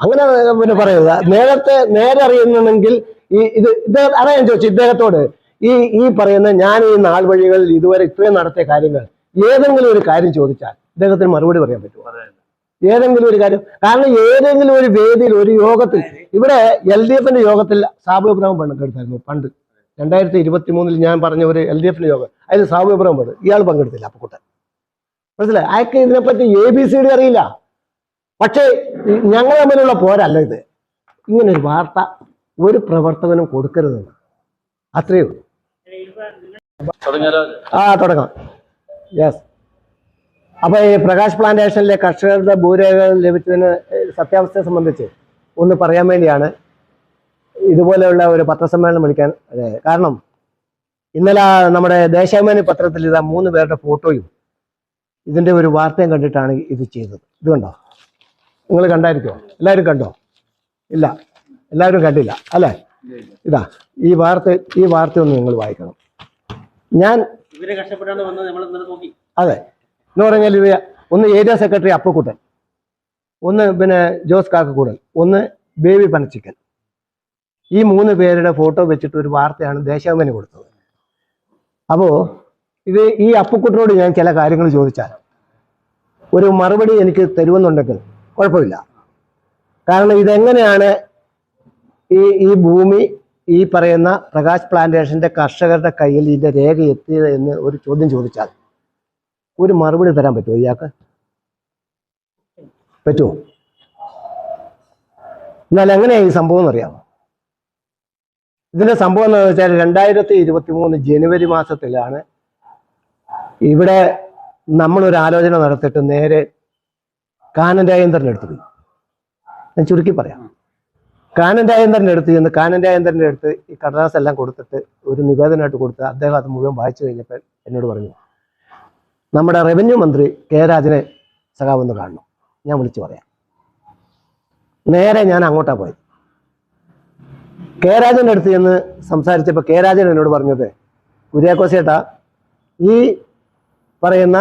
അങ്ങനെ പിന്നെ പറയുന്നത്. നേരത്തെ നേരെ അറിയുന്നുണ്ടെങ്കിൽ ഈ ഇത് ഇദ്ദേഹം അതാ ചോദിച്ചു ഇദ്ദേഹത്തോട് ഈ ഈ പറയുന്ന ഞാൻ ഈ നാൾ വഴികളിൽ ഇതുവരെ ഇത്രയും നടത്തിയ കാര്യങ്ങൾ ഏതെങ്കിലും ഒരു കാര്യം ചോദിച്ചാൽ ഇദ്ദേഹത്തിന് മറുപടി പറയാൻ പറ്റുമോ? ഏതെങ്കിലും ഒരു കാര്യം. കാരണം ഏതെങ്കിലും ഒരു വേദിയിൽ ഒരു യോഗത്തിൽ ഇവിടെ എൽ ഡി എഫിന്റെ യോഗത്തിൽ സാബു ഇബ്രാഹിം പങ്കെടുത്തായിരുന്നു പണ്ട് രണ്ടായിരത്തി ഇരുപത്തി മൂന്നിൽ ഞാൻ പറഞ്ഞ ഒരു എൽ ഡി എഫിന്റെ യോഗം. അതിൽ സാബു ഇബ്രാഹിം പണ്ട് ഇയാൾ പങ്കെടുത്തില്ല അപ്പക്കുട്ടൻ. മനസ്സിലായി? അയാൾക്ക് ഇതിനെപ്പറ്റി എ ബി സി ഡി അറിയില്ല. പക്ഷേ ഞങ്ങൾ തമ്മിലുള്ള പോരല്ല ഇത്. ഇങ്ങനെ ഒരു വാർത്ത ഒരു പ്രവർത്തകനും കൊടുക്കരുതെന്ന്. അത്രയേ ഉള്ളൂ. ആ തുടങ്ങാം. യെസ് അപ്പൊ ഈ പ്രകാശ് പ്ലാന്റേഷനിലെ കർഷകരുടെ ഭൂരേഖകൾ ലഭിച്ചതിന് സത്യാവസ്ഥയെ സംബന്ധിച്ച് ഒന്ന് പറയാൻ വേണ്ടിയാണ് ഇതുപോലെയുള്ള ഒരു പത്രസമ്മേളനം വിളിക്കാൻ അതെ കാരണം ഇന്നലെ നമ്മുടെ ദേശാഭിമാനി പത്രത്തിൽ ഇതാ മൂന്ന് പേരുടെ ഫോട്ടോയും ഇതിന്റെ ഒരു വാർത്തയും കണ്ടിട്ടാണ് ഇത് ചെയ്തത്. ഇതുകൊണ്ടോ കണ്ടോ? നിങ്ങൾ കണ്ടായിരിക്കോ? എല്ലാവരും കണ്ടോ? ഇല്ല. എല്ലാവരും കണ്ടില്ല. അല്ലേ? ഇതാ ഈ വാർത്ത ഈ വാർത്ത ഒന്ന് നിങ്ങൾ വായിക്കണം. ഞാൻ അതെ. എന്ന് പറഞ്ഞാൽ ഇത് ഒന്ന് ഏരിയ സെക്രട്ടറി അപ്പക്കുട്ടൻ ഒന്ന് പിന്നെ ജോസ് കാക്കക്കൂടൻ ഒന്ന് ബേബി പനച്ചിക്കൻ. ഈ മൂന്ന് പേരുടെ ഫോട്ടോ വെച്ചിട്ട് ഒരു വാർത്തയാണ് ദേശാഭിമാനി കൊടുത്തത്. അപ്പോൾ ഇത് ഈ അപ്പക്കുട്ടനോട് ഞാൻ ചില കാര്യങ്ങൾ ചോദിച്ചാൽ ഒരു മറുപടി എനിക്ക് തരുമെന്നുണ്ടെങ്കിൽ കുഴപ്പമില്ല. കാരണം ഇതെങ്ങനെയാണ് ഈ ഈ ഭൂമി ഈ പറയുന്ന പ്രകാശ് പ്ലാന്റേഷന്റെ കർഷകരുടെ കയ്യിൽ ഇതിന്റെ രേഖ എത്തിയത് എന്ന് ഒരു ചോദ്യം ചോദിച്ചാൽ ഒരു മറുപടി തരാൻ പറ്റുമോ ഇയാൾക്ക്? പറ്റുമോ? എന്നാൽ എങ്ങനെയാണ് ഈ സംഭവം എന്നറിയാമോ? ഇതിന്റെ സംഭവം എന്ന് വെച്ചാൽ രണ്ടായിരത്തി ഇരുപത്തി മൂന്ന് ജനുവരി മാസത്തിലാണ് ഇവിടെ നമ്മളൊരു ആലോചന നടത്തിയിട്ട് നേരെ കാനൻ രാജേന്ദ്രന്റെ അടുത്ത് പോയി. ഞാൻ ചുരുക്കി പറയാം. കാനൻ രാജേന്ദ്രന്റെ അടുത്ത് ചെന്ന് കാനൻ രാജേന്ദ്രന്റെ അടുത്ത് ഈ കടലാസ് എല്ലാം കൊടുത്തിട്ട് ഒരു നിവേദനമായിട്ട് കൊടുത്ത് അദ്ദേഹം അത് മുഴുവൻ വായിച്ചു കഴിഞ്ഞപ്പോൾ എന്നോട് പറഞ്ഞു നമ്മുടെ റവന്യൂ മന്ത്രി കെ രാജനെ സഖാവെന്ന് കാണണം. ഞാൻ വിളിച്ചു പറയാം. നേരെ ഞാൻ അങ്ങോട്ടാണ് പോയത്. കെ രാജന്റെ അടുത്ത് ചെന്ന് സംസാരിച്ചപ്പോൾ കെ രാജൻ എന്നോട് പറഞ്ഞത് കുര്യാക്കോസേട്ട ഈ പറയുന്ന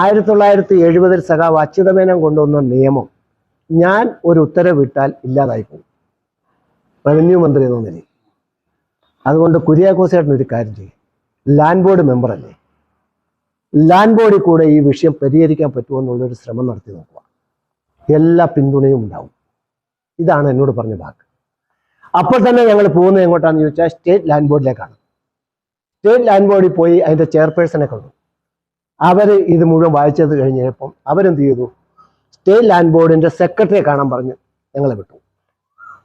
ആയിരത്തി തൊള്ളായിരത്തി എഴുപതിൽ സഖാവ് അച്യുതമേനം കൊണ്ടുവന്ന നിയമം ഞാൻ ഒരു ഉത്തരവിട്ടാൽ ഇല്ലാതായി പോകും റവന്യൂ മന്ത്രി എന്ന നിലയിൽ. അതുകൊണ്ട് കുര്യാക്കോസേട്ടൻ ഒരു കാര്യം ചെയ്യും. ലാൻഡ് ബോർഡ് മെമ്പറല്ലേ ലാൻഡ് ബോർഡിൽ കൂടെ ഈ വിഷയം പരിഹരിക്കാൻ പറ്റുമോ എന്നുള്ളൊരു ശ്രമം നടത്തി നോക്കുക. എല്ലാ പിന്തുണയും ഉണ്ടാവും. ഇതാണ് എന്നോട് പറഞ്ഞ വാക്ക്. അപ്പോൾ തന്നെ ഞങ്ങൾ പോകുന്നത് എങ്ങോട്ടാണെന്ന് ചോദിച്ചാൽ സ്റ്റേറ്റ് ലാൻഡ് ബോർഡിലേക്കാണ് സ്റ്റേറ്റ് ലാൻഡ് ബോർഡിൽ പോയി അതിന്റെ ചെയർപേഴ്സണെ കണ്ടു. അവർ ഇത് മുഴുവൻ വായിച്ചത് കഴിഞ്ഞപ്പം അവരെന്ത് ചെയ്തു? സ്റ്റേറ്റ് ലാൻഡ് ബോർഡിന്റെ സെക്രട്ടറിയെ കാണാൻ പറഞ്ഞ് ഞങ്ങളെ വിട്ടു.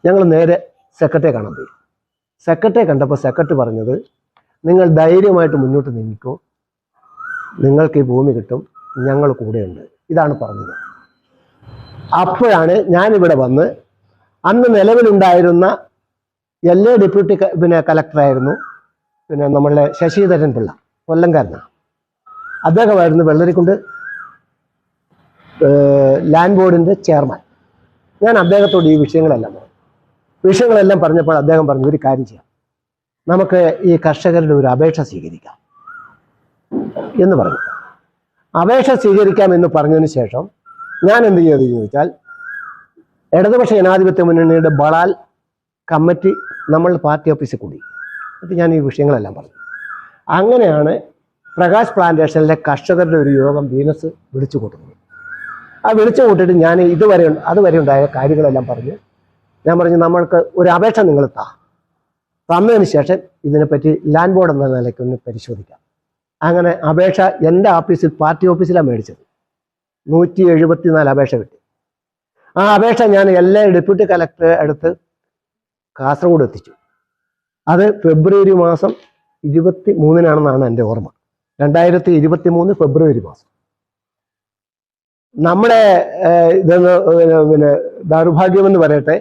ഞങ്ങൾ നേരെ സെക്രട്ടറിയെ കാണാൻ പോയി. സെക്രട്ടറിയെ കണ്ടപ്പോൾ സെക്രട്ടറി പറഞ്ഞത് നിങ്ങൾ ധൈര്യമായിട്ട് മുന്നോട്ട് നീങ്ങിക്കോ. നിങ്ങൾക്ക് ഈ ഭൂമി കിട്ടും. ഞങ്ങൾ കൂടെയുണ്ട്. ഇതാണ് പറഞ്ഞത്. അപ്പോഴാണ് ഞാനിവിടെ വന്ന് അന്ന് നിലവിലുണ്ടായിരുന്ന എല്ലാ ഡെപ്യൂട്ടി പിന്നെ കലക്ടറായിരുന്നു പിന്നെ നമ്മളുടെ ശശിധരൻ പിള്ള കൊല്ലംകാരനാണ്. അദ്ദേഹമായിരുന്നു വെള്ളരിക്കുണ്ട് ലാൻഡ് ബോർഡിന്റെ ചെയർമാൻ. ഞാൻ അദ്ദേഹത്തോട് ഈ വിഷയങ്ങളെല്ലാം പറഞ്ഞു. വിഷയങ്ങളെല്ലാം പറഞ്ഞപ്പോൾ അദ്ദേഹം പറഞ്ഞു ഒരു കാര്യം ചെയ്യാം. നമുക്ക് ഈ കർഷകരുടെ ഒരു അപേക്ഷ സ്വീകരിക്കാം. എന്ന് പറഞ്ഞു. അപേക്ഷ സ്വീകരിക്കാം എന്ന് പറഞ്ഞതിന് ശേഷം ഞാൻ എന്ത് ചെയ്തു ചോദിച്ചാൽ ഇടതുപക്ഷ ജനാധിപത്യ മുന്നണിയുടെ ബളാൽ കമ്മിറ്റി നമ്മൾ പാർട്ടി ഓഫീസിൽ കൂടി. എന്നിട്ട് ഞാൻ ഈ വിഷയങ്ങളെല്ലാം പറഞ്ഞു. അങ്ങനെയാണ് പ്രകാശ് പ്ലാന്റേഷനിലെ കർഷകരുടെ ഒരു യോഗം വീനസ് വിളിച്ചു കൂട്ടുന്നു. ആ വിളിച്ചു കൂട്ടിയിട്ട് ഞാൻ ഇതുവരെ അതുവരെ ഉണ്ടായ കാര്യങ്ങളെല്ലാം പറഞ്ഞ്. ഞാൻ പറഞ്ഞു നമ്മൾക്ക് ഒരു അപേക്ഷ നിങ്ങൾ താ. തന്നതിന് ശേഷം ഇതിനെപ്പറ്റി ലാൻഡ് ബോർഡ് എന്ന നിലയ്ക്ക് ഒന്ന് പരിശോധിക്കാം. അങ്ങനെ അപേക്ഷ എന്റെ ഓഫീസിൽ പാർട്ടി ഓഫീസിലാണ് മേടിച്ചത്. നൂറ്റി എഴുപത്തിനാല് അപേക്ഷ കിട്ടി. ആ അപേക്ഷ ഞാൻ എല്ലാ ഡെപ്യൂട്ടി കലക്ടറെ അടുത്ത് കാസർഗോഡ് എത്തിച്ചു. അത് ഫെബ്രുവരി മാസം ഇരുപത്തി മൂന്നിനാണെന്നാണ് എന്റെ ഓർമ്മ. രണ്ടായിരത്തി ഇരുപത്തി മൂന്ന് ഫെബ്രുവരി മാസം. നമ്മുടെ ഇതെന്ന് പിന്നെ ദൗർഭാഗ്യമെന്ന് പറയട്ടെ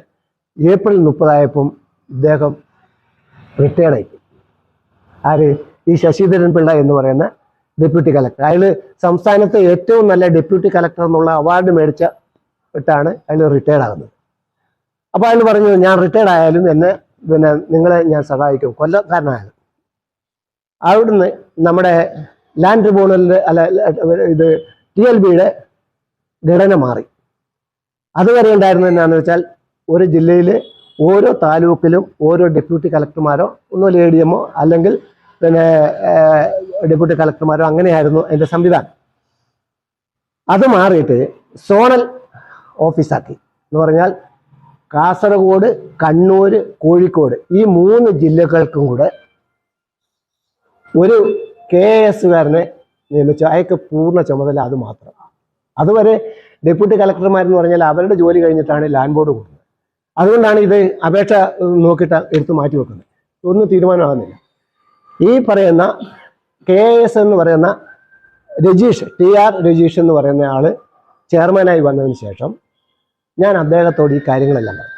ഏപ്രിൽ മുപ്പതായപ്പം ഇദ്ദേഹം റിട്ടയർഡ് ആയി ആര്? ഈ ശശിധരൻ പിള്ള എന്ന് പറയുന്ന ഡെപ്യൂട്ടി കലക്ടർ. അയാൾ സംസ്ഥാനത്തെ ഏറ്റവും നല്ല ഡെപ്യൂട്ടി കലക്ടർ എന്നുള്ള അവാർഡ് മേടിച്ച ഇട്ടാണ് അയാൾ റിട്ടയർഡ് ആകുന്നത് അപ്പോൾ അയാൾ പറഞ്ഞു ഞാൻ റിട്ടയർഡ് ആയാലും എന്നെ പിന്നെ നിങ്ങളെ ഞാൻ സഹായിക്കും. കൊല്ലക്കാരനായാലും. അവിടുന്ന് നമ്മുടെ ലാൻഡ് ട്രിബ്യൂണലിന്റെ അല്ല ഇത് ടി എൽ ബിയുടെ ഘടന മാറി. അതുവരെ ഉണ്ടായിരുന്നത് എന്നാന്ന് വെച്ചാൽ ഒരു ജില്ലയിൽ ഓരോ താലൂക്കിലും ഓരോ ഡെപ്യൂട്ടി കളക്ടർമാരോ ഒന്നുമില്ല എ ഡി എമ്മോ അല്ലെങ്കിൽ പിന്നെ ഡെപ്യൂട്ടി കളക്ടർമാരോ അങ്ങനെയായിരുന്നു അതിന്റെ സംവിധാനം. അത് മാറിയിട്ട് സോണൽ ഓഫീസാക്കി. എന്ന് പറഞ്ഞാൽ കാസർഗോഡ് കണ്ണൂർ കോഴിക്കോട് ഈ മൂന്ന് ജില്ലകൾക്കും കൂടെ ഒരു കെ എസുകാരനെ നിയമിച്ചു അയാൾക്ക് പൂർണ ചുമതല അത് മാത്രം. അതുവരെ ഡെപ്യൂട്ടി കളക്ടർമാരെന്ന് പറഞ്ഞാൽ അവരുടെ ജോലി കഴിഞ്ഞിട്ടാണ് ലാൻഡ് ബോർഡ് കൊടുക്കുന്നത്. അതുകൊണ്ടാണ് ഇത് അപേക്ഷ നോക്കിയിട്ട് എടുത്ത് മാറ്റി വെക്കുന്നത്. ഒന്നും തീരുമാനമാകുന്നില്ല. ഈ പറയുന്ന കെ എസ് എന്ന് പറയുന്ന രജീഷ് ടി ആർ രജീഷ് എന്ന് പറയുന്ന ആൾ ചെയർമാനായി വന്നതിന് ശേഷം ഞാൻ അദ്ദേഹത്തോട് ഈ കാര്യങ്ങളെല്ലാം പറഞ്ഞു.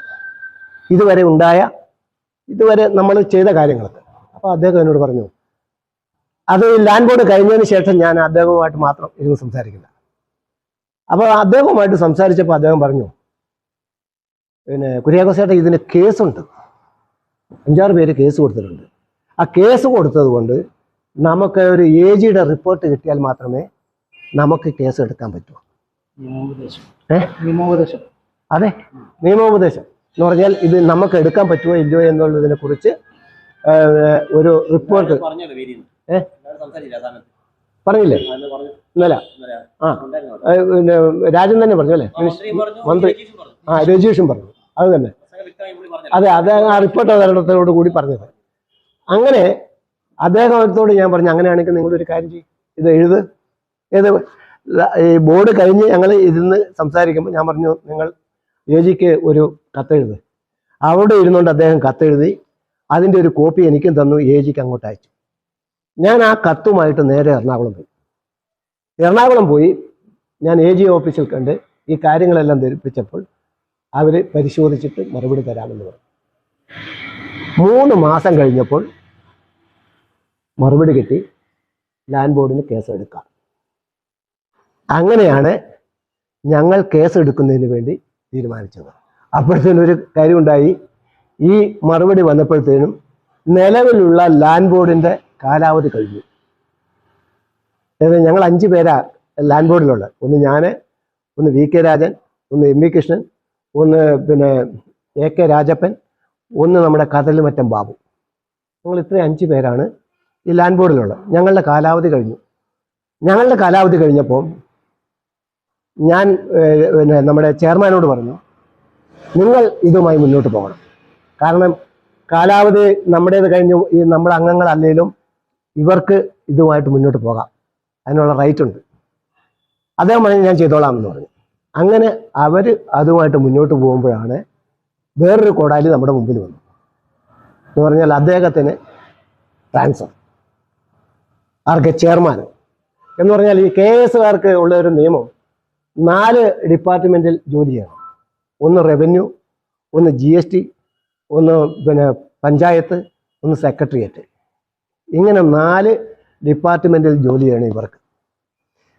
ഇതുവരെ ഉണ്ടായ ഇതുവരെ നമ്മൾ ചെയ്ത കാര്യങ്ങളൊക്കെ. അപ്പോൾ അദ്ദേഹം എന്നോട് പറഞ്ഞു അത് ലാൻഡ് ബോർഡ് കഴിഞ്ഞതിന് ശേഷം ഞാൻ അദ്ദേഹവുമായിട്ട് മാത്രം ഇരുന്ന് സംസാരിക്കില്ല. അപ്പോൾ അദ്ദേഹവുമായിട്ട് സംസാരിച്ചപ്പോൾ അദ്ദേഹം പറഞ്ഞു പിന്നെ കുര്യാക്കോസേട്ട ഇതിന് കേസുണ്ട്. അഞ്ചാറ് പേര് കേസ് കൊടുത്തിട്ടുണ്ട്. ആ കേസ് കൊടുത്തത് കൊണ്ട് നമുക്ക് ഒരു എ ജിയുടെ റിപ്പോർട്ട് കിട്ടിയാൽ മാത്രമേ നമുക്ക് കേസ് എടുക്കാൻ പറ്റൂ. നിയമോപദേശം. അതെ നിയമോപദേശം എന്ന് പറഞ്ഞാൽ ഇത് നമുക്ക് എടുക്കാൻ പറ്റുമോ ഇല്ലയോ എന്നുള്ളതിനെ കുറിച്ച് ഏഹ്, ഒരു റിപ്പോർട്ട്. പറഞ്ഞല്ലോ പറഞ്ഞില്ലേ? ഇന്നലെ? ആ പിന്നെ രാജൻ തന്നെ പറഞ്ഞു അല്ലേ? മന്ത്രി. ആ രജീഷും പറഞ്ഞു. അത് തന്നെ. അതെ അത് ആ റിപ്പോർട്ട് അവതരണത്തോട് കൂടി പറഞ്ഞത്. അങ്ങനെ അദ്ദേഹത്തോട് ഞാൻ പറഞ്ഞു അങ്ങനെയാണെങ്കിൽ നിങ്ങളൊരു കാര്യം ചെയ്യും. ഇത് എഴുത്. ഏത് ഈ ബോർഡ് കഴിഞ്ഞ് ഞങ്ങൾ ഇരുന്ന് സംസാരിക്കുമ്പോൾ ഞാൻ പറഞ്ഞു നിങ്ങൾ രജിക്ക് ജിക്ക് ഒരു കത്തെഴുത് അവിടെ ഇരുന്നുകൊണ്ട് അദ്ദേഹം കത്തെഴുതി അതിന്റെ ഒരു കോപ്പി എനിക്കും തന്നു എ ജിക്ക് അങ്ങോട്ട് അയച്ചു. ഞാൻ ആ കത്തുമായിട്ട് നേരെ എറണാകുളം പോയി. എറണാകുളം പോയി ഞാൻ എ ജി ഓഫീസിൽ കണ്ട് ഈ കാര്യങ്ങളെല്ലാം ധരിപ്പിച്ചപ്പോൾ അവർ പരിശോധിച്ചിട്ട് മറുപടി തരാമെന്ന് പറഞ്ഞു. മൂന്ന് മാസം കഴിഞ്ഞപ്പോൾ മറുപടി കിട്ടി ലാൻഡ് ബോർഡിന് കേസ് എടുക്കാം. അങ്ങനെയാണ് ഞങ്ങൾ കേസ് എടുക്കുന്നതിന് വേണ്ടി തീരുമാനിച്ചത്. അപ്പോഴത്തേനും ഒരു കാര്യമുണ്ടായി ഈ മറുപടി വന്നപ്പോഴത്തേനും നിലവിലുള്ള ലാൻഡ് ബോർഡിന്റെ കാലാവധി കഴിഞ്ഞു. ഞങ്ങൾ അഞ്ച് പേരാ ലാൻഡ് ബോർഡിലുള്ളത് ഒന്ന് ഞാൻ ഒന്ന് വി കെ രാജൻ ഒന്ന് എം വി കൃഷ്ണൻ ഒന്ന് പിന്നെ എ കെ രാജപ്പൻ ഒന്ന് നമ്മുടെ കടലുമറ്റം ബാബു. ഞങ്ങൾ ഇത്രയും അഞ്ച് പേരാണ് ഈ ലാൻഡ് ബോർഡിലുള്ളത് ഞങ്ങളുടെ കാലാവധി കഴിഞ്ഞു. ഞങ്ങളുടെ കാലാവധി കഴിഞ്ഞപ്പോൾ ഞാൻ പിന്നെ നമ്മുടെ ചെയർമാനോട് പറഞ്ഞു നിങ്ങൾ ഇതുമായി മുന്നോട്ട് പോകണം. കാരണം കാലാവധി നമ്മുടേത് കഴിഞ്ഞു ഈ നമ്മുടെ അംഗങ്ങളല്ലെങ്കിലും ഇവർക്ക് ഇതുമായിട്ട് മുന്നോട്ട് പോകാം. അതിനുള്ള റൈറ്റ് ഉണ്ട്. അദ്ദേഹം പറഞ്ഞു ഞാൻ ചെയ്തോളാം എന്ന് പറഞ്ഞു. അങ്ങനെ അവർ അതുമായിട്ട് മുന്നോട്ട് പോകുമ്പോഴാണ് വേറൊരു കോടാലി നമ്മുടെ മുമ്പിൽ വന്നു എന്ന് പറഞ്ഞാൽ അദ്ദേഹത്തിന് ട്രാൻസ്ഫർ ആർക്ക്? ചെയർമാൻ എന്ന് പറഞ്ഞാൽ ഈ കെ എസുകാർക്ക് ഉള്ള ഒരു നിയമം നാല് ഡിപ്പാർട്ട്മെന്റിൽ ജോലി ചെയ്യണം. ഒന്ന് റവന്യൂ ഒന്ന് ജി ഒന്ന് പിന്നെ പഞ്ചായത്ത് ഒന്ന് സെക്രട്ടേറിയറ്റ് ഇങ്ങനെ നാല് ഡിപ്പാർട്ട്മെന്റിൽ ജോലിയാണ് ഇവർക്ക്.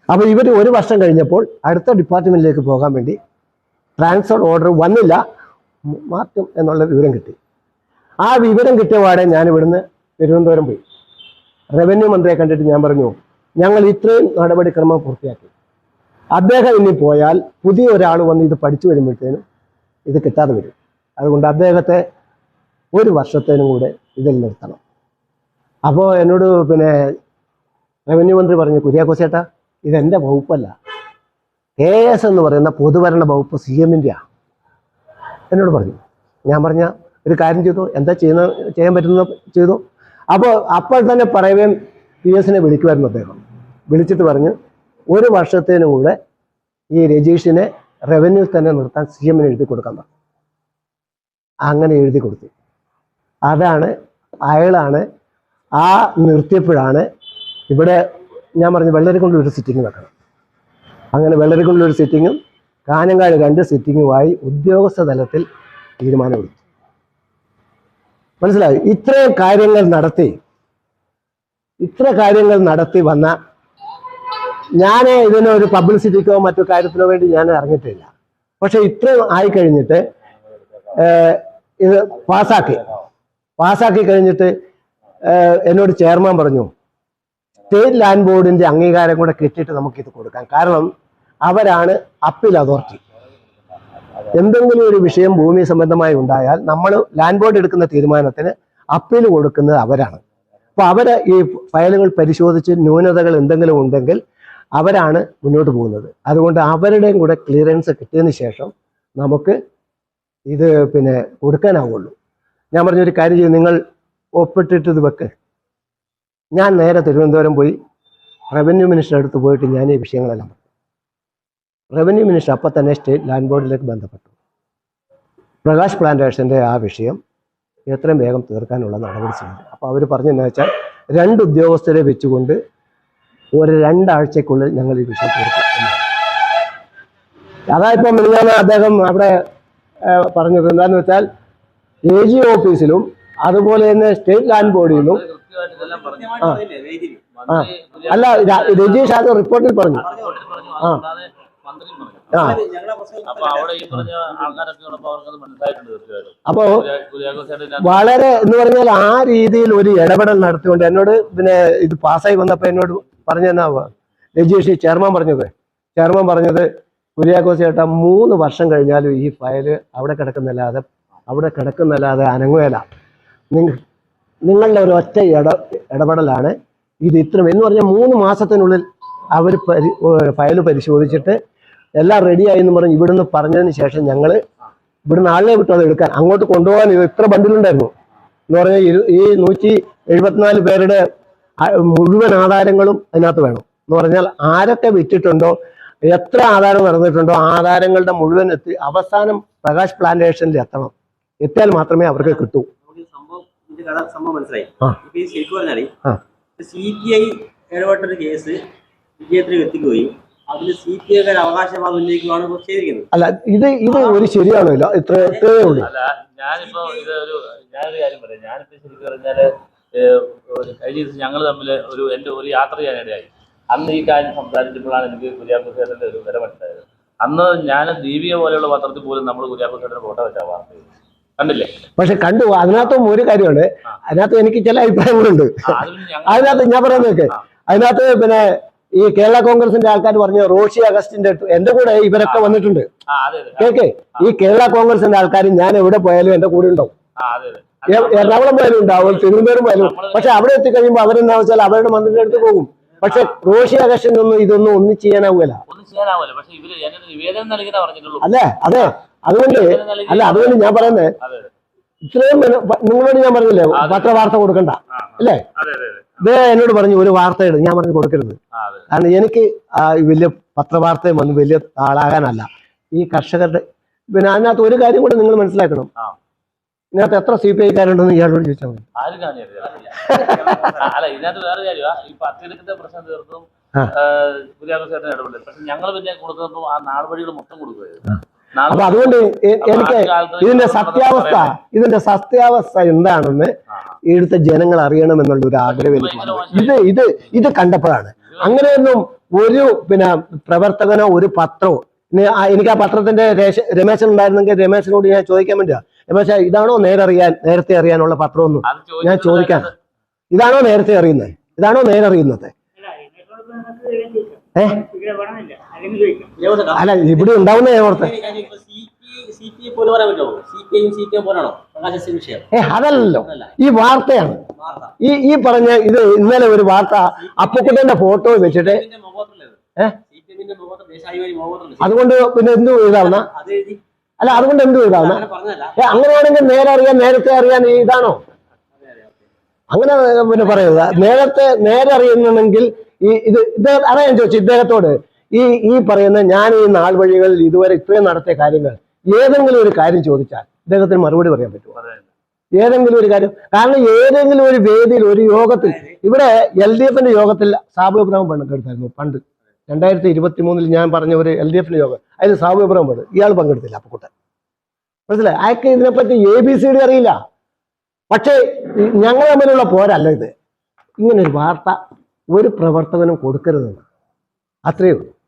അപ്പോൾ ഇവർ ഒരു വർഷം കഴിഞ്ഞപ്പോൾ അടുത്ത ഡിപ്പാർട്ട്മെന്റിലേക്ക് പോകാൻ വേണ്ടി ട്രാൻസ്ഫർ ഓർഡർ വന്നില്ല. മാറ്റും എന്നുള്ള വിവരം കിട്ടി. ആ വിവരം കിട്ടിയ പാടെ ഞാൻ ഇവിടുന്ന് തിരുവനന്തപുരം പോയി. റവന്യൂ മന്ത്രിയെ കണ്ടിട്ട് ഞാൻ പറഞ്ഞു ഞങ്ങൾ ഇത്രയും നടപടിക്രമം പൂർത്തിയാക്കി. അദ്ദേഹം ഇനി പോയാൽ പുതിയ ഒരാൾ വന്ന് ഇത് പഠിച്ചു വരുമ്പോഴത്തേനും ഇത് കിട്ടാതെ വരും. അതുകൊണ്ട് അദ്ദേഹത്തെ ഒരു വർഷത്തേനും കൂടെ ഇതിൽ നിർത്തണം. അപ്പോൾ എന്നോട് പിന്നെ റവന്യൂ മന്ത്രി പറഞ്ഞു കുര്യാക്കോസേട്ടാ ഇതെന്റെ വകുപ്പല്ല. കെ എസ് എന്ന് പറയുന്ന പൊതുഭരണ വകുപ്പ് സി എമ്മിന്റെയാണ് എന്നോട് പറഞ്ഞു. ഞാൻ പറഞ്ഞ ഒരു കാര്യം ചെയ്തു. എന്താ ചെയ്യുന്ന ചെയ്യാൻ പറ്റുന്ന ചെയ്തു. അപ്പോൾ അപ്പോൾ തന്നെ പറയുകയും പി എസിനെ വിളിക്കുമായിരുന്നു അദ്ദേഹം. വിളിച്ചിട്ട് പറഞ്ഞ് ഒരു വർഷത്തിന് കൂടെ ഈ രജീഷിനെ റവന്യൂ തന്നെ നിർത്താൻ സി എമ്മിന് എഴുതി കൊടുക്കാൻ പറഞ്ഞു. അങ്ങനെ എഴുതി കൊടുത്തു. അതാണ് അയാളാണ് ആ നിർത്തിയപ്പോഴാണ് ഇവിടെ ഞാൻ പറഞ്ഞു വെള്ളരിക്കുണ്ടിൽ ഒരു സിറ്റിംഗ് നടക്കണം അങ്ങനെ വെള്ളരിക്കുണ്ടിൽ ഒരു സിറ്റിങ്ങും കാഞ്ഞങ്ങാട് രണ്ട് സിറ്റിങ്ങുമായി ഉദ്യോഗസ്ഥ തലത്തിൽ തീരുമാനമെടുത്തു. മനസ്സിലായി? ഇത്രയും കാര്യങ്ങൾ നടത്തി ഇത്ര കാര്യങ്ങൾ നടത്തി വന്ന ഞാൻ ഇതിനൊരു പബ്ലിസിറ്റിക്കോ മറ്റു കാര്യത്തിനോ വേണ്ടി ഞാൻ ഇറങ്ങിയിട്ടില്ല. പക്ഷെ ഇത്രയും ആയി കഴിഞ്ഞിട്ട് ഇത് പാസ്സാക്കി. പാസ്സാക്കി കഴിഞ്ഞിട്ട് എന്നോട് ചെയർമാൻ പറഞ്ഞു സ്റ്റേറ്റ് ലാൻഡ് ബോർഡിന്റെ അംഗീകാരം കൂടെ കിട്ടിയിട്ട് നമുക്ക് ഇത് കൊടുക്കാം. കാരണം അവരാണ് അപ്പീൽ അതോറിറ്റി എന്തെങ്കിലും ഒരു വിഷയം ഭൂമി സംബന്ധമായി ഉണ്ടായാൽ നമ്മൾ ലാൻഡ് ബോർഡ് എടുക്കുന്ന തീരുമാനത്തിന് അപ്പീൽ കൊടുക്കുന്നത് അവരാണ്. അപ്പൊ അവർ ഈ ഫയലുകൾ പരിശോധിച്ച് ന്യൂനതകൾ എന്തെങ്കിലും ഉണ്ടെങ്കിൽ അവരാണ് മുന്നോട്ട് പോകുന്നത്. അതുകൊണ്ട് അവരുടെയും കൂടെ ക്ലിയറൻസ് കിട്ടിയതിന് ശേഷം നമുക്ക് ഇത് പിന്നെ കൊടുക്കാനാവുള്ളൂ. ഞാൻ പറഞ്ഞൊരു കാര്യം ചെയ്യും നിങ്ങൾ ഒപ്പിട്ടിട്ട് ഇത് വെക്ക്. ഞാൻ നേരെ തിരുവനന്തപുരം പോയി റവന്യൂ മിനിസ്റ്റർ അടുത്ത് പോയിട്ട് ഞാൻ ഈ വിഷയങ്ങളെല്ലാം പറഞ്ഞു. റവന്യൂ മിനിസ്റ്റർ അപ്പം തന്നെ സ്റ്റേറ്റ് ലാൻഡ് ബോർഡിലേക്ക് ബന്ധപ്പെട്ടു. പ്രകാശ് പ്ലാന്റേഷന്റെ ആ വിഷയം എത്രയും വേഗം തീർക്കാനുള്ള നടപടി ചെയ്തു അപ്പോൾ അവർ പറഞ്ഞതെന്ന് വെച്ചാൽ രണ്ട് ഉദ്യോഗസ്ഥരെ വെച്ചുകൊണ്ട് ഒരു രണ്ടാഴ്ചക്കുള്ളിൽ ഞങ്ങൾ ഈ വിഷയം തീർക്കും അതായപ്പോൾ അതായിപ്പം മിനിഞ്ഞാന്ന് അദ്ദേഹം അവിടെ പറഞ്ഞത് എന്താണെന്ന് വെച്ചാൽ എ ജി ഓഫീസിലും അതുപോലെ തന്നെ സ്റ്റേറ്റ് ലാൻഡ് പുതിയ അല്ല രജീഷ് അത് റിപ്പോർട്ടിൽ പറഞ്ഞു. ആ. അപ്പൊ വളരെ എന്ന് പറഞ്ഞാൽ ആ രീതിയിൽ ഒരു ഇടപെടൽ നടത്തിക്കൊണ്ട് എന്നോട് പിന്നെ ഇത് പാസ്സായി വന്നപ്പോ എന്നോട് പറഞ്ഞു എന്നാ രജീഷ് ചെയർമാൻ പറഞ്ഞത്. ചെയർമാൻ പറഞ്ഞത് കുര്യാക്കോസ് ചേട്ടാ മൂന്ന് വർഷം കഴിഞ്ഞാലും ഈ ഫയൽ അവിടെ കിടക്കുന്നല്ലാതെ അവിടെ കിടക്കുന്നല്ലാതെ നിങ്ങൾ നിങ്ങളുടെ ഒരു ഒറ്റ ഇട ഇടപെടലാണ് ഇത് ഇത്ര എന്ന് പറഞ്ഞാൽ മൂന്ന് മാസത്തിനുള്ളിൽ അവർ ഫയൽ പരിശോധിച്ചിട്ട് എല്ലാം റെഡിയായി എന്ന് പറഞ്ഞ് ഇവിടുന്ന് പറഞ്ഞതിന് ശേഷം ഞങ്ങൾ ഇവിടുന്ന് ആളിനെ വിട്ടു അത് എടുക്കാൻ. അങ്ങോട്ട് കൊണ്ടുപോകാൻ ഇത് ഇത്ര ബണ്ടിലുണ്ടായിരുന്നു. എന്ന് പറഞ്ഞാൽ ഈ നൂറ്റി എഴുപത്തിനാല് പേരുടെ മുഴുവൻ ആധാരങ്ങളും അതിനകത്ത് വേണം. എന്ന് പറഞ്ഞാൽ ആരൊക്കെ വിറ്റിട്ടുണ്ടോ എത്ര ആധാരം നടന്നിട്ടുണ്ടോ ആധാരങ്ങളുടെ മുഴുവൻ എത്തി അവസാനം പ്രകാശ് പ്ലാന്റേഷനിൽ എത്തണം. എത്തിയാൽ മാത്രമേ അവർക്ക് കിട്ടൂ. ഇതിന്റെ കഥ സംഭവം മനസ്സിലായി. ഇപ്പൊ ഈ ശരിക്കും പറഞ്ഞാൽ. സി പി ഐ ഇടപെട്ടൊരു കേസ് വിജയത്തിലേക്ക് എത്തിക്കുകയും അല്ല ഇത് ഇത് ഒരു ശരിയാണല്ലോ? ഇത്ര ഇത്രയേ ഉള്ളൂ. അല്ല ഞാനിപ്പോ ഇത് ഒരു ഞാനൊരു കാര്യം പറയാം. ഞാനിപ്പോ ശരിക്കും പറഞ്ഞാൽ കഴിഞ്ഞ ദിവസം ഞങ്ങൾ തമ്മിൽ ഒരു എന്റെ ഒരു യാത്ര ചെയ്യാനിടയായി അന്ന് ഈ കാര്യം സംസാരിച്ചപ്പോഴാണ് എനിക്ക് കുര്യാക്കോസ് ഒരു വില മനസ്സിലായത്. അന്ന് ഞാൻ ദീപിക പോലെയുള്ള പത്രത്തിൽ പോലും നമ്മൾ കുര്യാക്കോസ് ഫോട്ടോ വെച്ചാ വാർത്ത. കണ്ടില്ലേ? പക്ഷെ കണ്ടു. അതിനകത്തും ഒരു കാര്യമുണ്ട്. അതിനകത്ത് എനിക്ക് ചില അഭിപ്രായങ്ങളുണ്ട്. അതിനകത്ത് ഞാൻ പറയുന്നതൊക്കെ അതിനകത്ത് പിന്നെ ഈ കേരള കോൺഗ്രസിന്റെ ആൾക്കാർ പറഞ്ഞു റോഷി അഗസ്റ്റിന്റെ എന്റെ കൂടെ ഇവരൊക്കെ വന്നിട്ടുണ്ട്. അതെ ഈ കേരള കോൺഗ്രസിന്റെ ആൾക്കാർ ഞാൻ എവിടെ പോയാലും എന്റെ കൂടെ ഉണ്ടാവും. എറണാകുളം പോയാലും ഉണ്ടാവും തിരുവനന്തപുരം പോയാലും. പക്ഷെ അവിടെ എത്തിക്കഴിയുമ്പോൾ അവരെന്താ വെച്ചാൽ അവരുടെ മന്ത്രിയുടെ അടുത്ത് പോകും. പക്ഷെ റോഷി അഗസ്റ്റിനൊന്നും ഇതൊന്നും ഒന്നും ചെയ്യാനാവൂല. ഒന്നും ചെയ്യാനാവില്ല അല്ലേ? അതെ. അതുകൊണ്ട് അല്ല അതുകൊണ്ട് ഞാൻ പറയുന്നത് അതെ ഇത്രയും നിങ്ങളോട് ഞാൻ പറഞ്ഞില്ലേ പത്രവാർത്ത കൊടുക്കണ്ട അല്ലേ? വേ എന്നോട് പറഞ്ഞു ഒരു വാർത്ത ഇടും ഞാൻ പറഞ്ഞു കൊടുക്കരുത്. കാരണം എനിക്ക് വലിയ പത്രവാർത്തയും വന്ന് വലിയ ആളാകാനല്ല. ഈ കർഷകരുടെ പിന്നെ അതിനകത്ത് ഒരു കാര്യം കൂടെ നിങ്ങൾ മനസ്സിലാക്കണം. ഇതിനകത്ത് എത്ര സി പി ഐക്കാരുണ്ടെന്ന് ഇയാളോട് ചോദിച്ചാൽ മതി. അല്ല ഇതിനകത്ത് വേറെ കാര്യമാ. ഈ പത്തിരക്കത്തെ പ്രശ്നം തീർത്തും. ചേട്ടൻ ഇടപെടില്ല പക്ഷെ ഞങ്ങൾ പിന്നെ കൊടുക്കുന്നപ്പോൾ ആ നാൾ വഴികൾ മൊത്തം കൊടുക്കുകയായിരുന്നു. അപ്പൊ അതുകൊണ്ട് എനിക്ക് ഇതിന്റെ സത്യാവസ്ഥ ഇതിന്റെ സത്യാവസ്ഥ എന്താണെന്ന് ഇവിടുത്തെ ജനങ്ങൾ അറിയണമെന്നുള്ള ഒരു ആഗ്രഹം എനിക്ക് ഇത് ഇത് ഇത് കണ്ടപ്പോഴാണ്. അങ്ങനെയൊന്നും ഒരു പിന്നെ പ്രവർത്തകനോ ഒരു പത്രമോ എനിക്ക് ആ പത്രത്തിന്റെ രമേശൻ ഉണ്ടായിരുന്നെങ്കിൽ രമേശനോട് ഞാൻ ചോദിക്കാൻ വേണ്ടിയാ. രമേശ ഇതാണോ നേരറിയാൻ നേരത്തെ അറിയാനുള്ള പത്രമൊന്നും? ഞാൻ ചോദിക്കാൻ ഇതാണോ നേരത്തെ അറിയുന്നത്? ഇതാണോ നേരറിയുന്നത്? ഏ? അല്ല ഇവിടെ ഉണ്ടാവുന്ന ഞാൻ ഓർത്തെ? ഏ അതല്ലല്ലോ. ഈ വാർത്തയാണ്. ഈ ഈ പറഞ്ഞ ഇത് ഇന്നലെ ഒരു വാർത്ത അപ്പുക്കുട്ടന്റെ ഫോട്ടോ വെച്ചിട്ട് അതുകൊണ്ട് പിന്നെ എന്തു എഴുതാവുന്ന അല്ല അതുകൊണ്ട് എന്തു എഴുതാവുന്ന ഏ അങ്ങനെയാണെങ്കിൽ നേരെ അറിയാൻ നേരത്തെ അറിയാൻ ഇതാണോ? അങ്ങനെ പിന്നെ പറയുന്നത് നേരത്തെ നേരെ അറിയുന്നെങ്കിൽ ഈ ഇത് ഇദ്ദേഹം അതാ ഞാൻ ചോദിച്ചു ഇദ്ദേഹത്തോട് ഈ ഈ പറയുന്ന ഞാൻ ഈ നാൾ വഴികളിൽ ഇതുവരെ ഇത്രയും നടത്തിയ കാര്യങ്ങൾ ഏതെങ്കിലും ഒരു കാര്യം ചോദിച്ചാൽ ഇദ്ദേഹത്തിന് മറുപടി പറയാൻ പറ്റുമോ? ഏതെങ്കിലും ഒരു കാര്യം കാരണം ഏതെങ്കിലും ഒരു വേദിയിൽ ഒരു യോഗത്തിൽ ഇവിടെ എൽ ഡി എഫിന്റെ യോഗത്തിൽ സാബു ഇബ്രാഹിം പങ്കെടുത്തായിരുന്നു പണ്ട് രണ്ടായിരത്തി ഇരുപത്തി മൂന്നിൽ ഞാൻ പറഞ്ഞ ഒരു എൽ ഡി എഫിന്റെ യോഗം അതിൽ സാബു ഇബ്രാഹിം പണ്ട് ഇയാൾ പങ്കെടുത്തില്ല അപ്പുക്കുട്ടൻ മനസ്സിലായി? അയാൾക്ക് ഇതിനെപ്പറ്റി എ ബി സി ഡി അറിയില്ല. പക്ഷേ ഞങ്ങൾ തമ്മിലുള്ള പോരല്ല ഇത്. ഇങ്ങനൊരു വാർത്ത ഒരു പ്രവർത്തനം കൊടുക്കരുതെന്ന്. അത്രയേ ഉള്ളൂ.